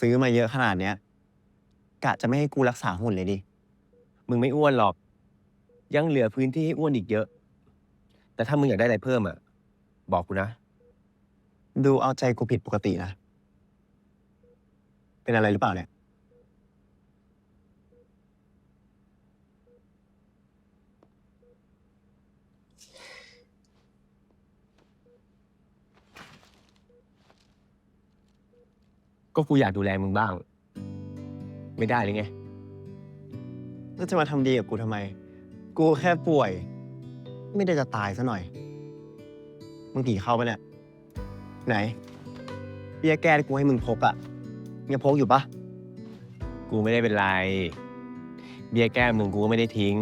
ซื้อมาเยอะขนาดเนี้ยกะจะไม่ให้กูรักษาหุ่นเลยดิ มึงไม่อ้วนหรอก ยังเหลือพื้นที่ให้อ้วนอีกเยอะ แต่ถ้ามึงอยากได้อะไรเพิ่มอะ บอกกูนะ ดูเอาใจกูผิดปกตินะ เป็นอะไรหรือเปล่าเนี่ย ก็กูอยากดูแลมึงบ้าง ไม่ได้เลยไง แล้วจะมาทำดีกับกูทำไม กูแค่ป่วย ไม่ได้จะตายซะหน่อย มึงผีเข้าปะเนี่ย ไหนเบี้ยแก้ที่กูให้มึงพกอะยังพกอยู่ปะกูไม่ได้เป็นไร เบี้ยแก้มึงกูก็ไม่ได้ทิ้ง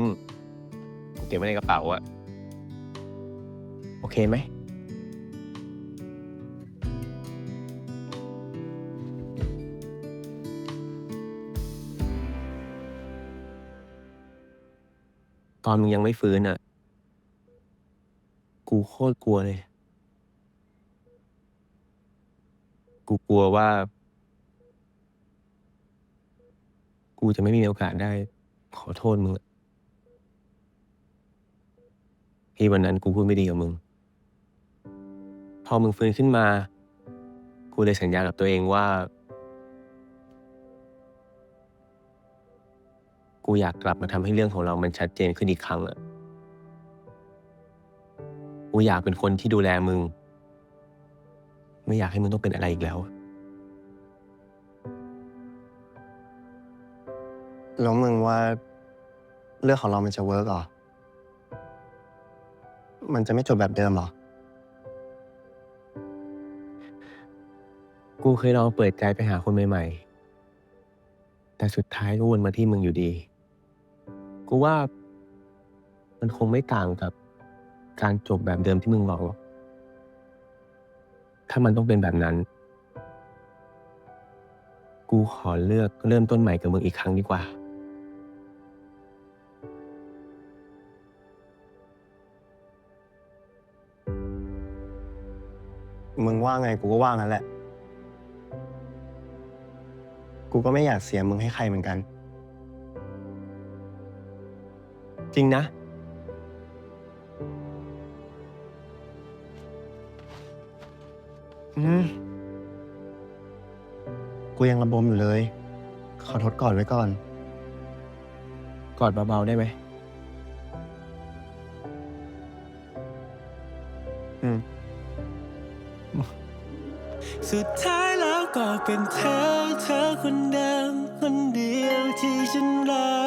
กูเก็บไว้ในกระเป๋าอะโอเคไหม ตอนมึงยังไม่ฟื้นอะกูโคตรกลัวเลย กูกลัวว่า กูจะไม่มีโอกาสได้ ขอโทษมึงอะที่วันนั้นกูพูดไม่ดีกับมึง พอมึงฟื้นขึ้นมา กูเลยสัญญากับตัวเองว่า กูอยากกลับมาทำให้เรื่องของเรามันชัดเจนขึ้นอีกครั้งอะกูอยากเป็นคนที่ดูแลมึง ไม่อยากให้มึงต้องเป็นอะไรอีกแล้ว แล้วมึงว่าเรื่องของเรามันจะเวิร์กเหรอ มันจะไม่จบแบบเดิมเหรอ กูเคยลองเปิดใจไปหาคนใหม่ ๆ แต่สุดท้ายก็วนมาที่มึงอยู่ดี กูว่า มันคงไม่ต่างกับ การจบแบบเดิมที่มึงบอกหรอกถ้ามันต้องเป็นแบบนั้น กูขอเลือกเริ่มต้นใหม่กับมึงอีกครั้งดีกว่า มึงว่าไงกูก็ว่างั้นแหละ กูก็ไม่อยากเสียมึงให้ใครเหมือนกัน จริงนะ อืม กูยังระบมอยู่เลย ขอทดก่อนไว้ก่อน กอดเบาๆได้ไหม อืม สุดท้ายแล้วก็เป็นเธอ เธอคนเดิมคนเดียวที่ฉันรัก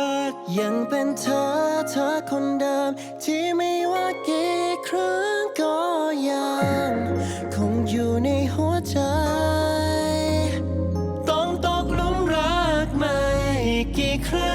ยังเป็นเธอเธอคนเดิม ที่ไม่ว่ากี่ครั้งก็ยัง คงอยู่ในหัวใจ ต้องตกหลุมรักไม่กี่ครั้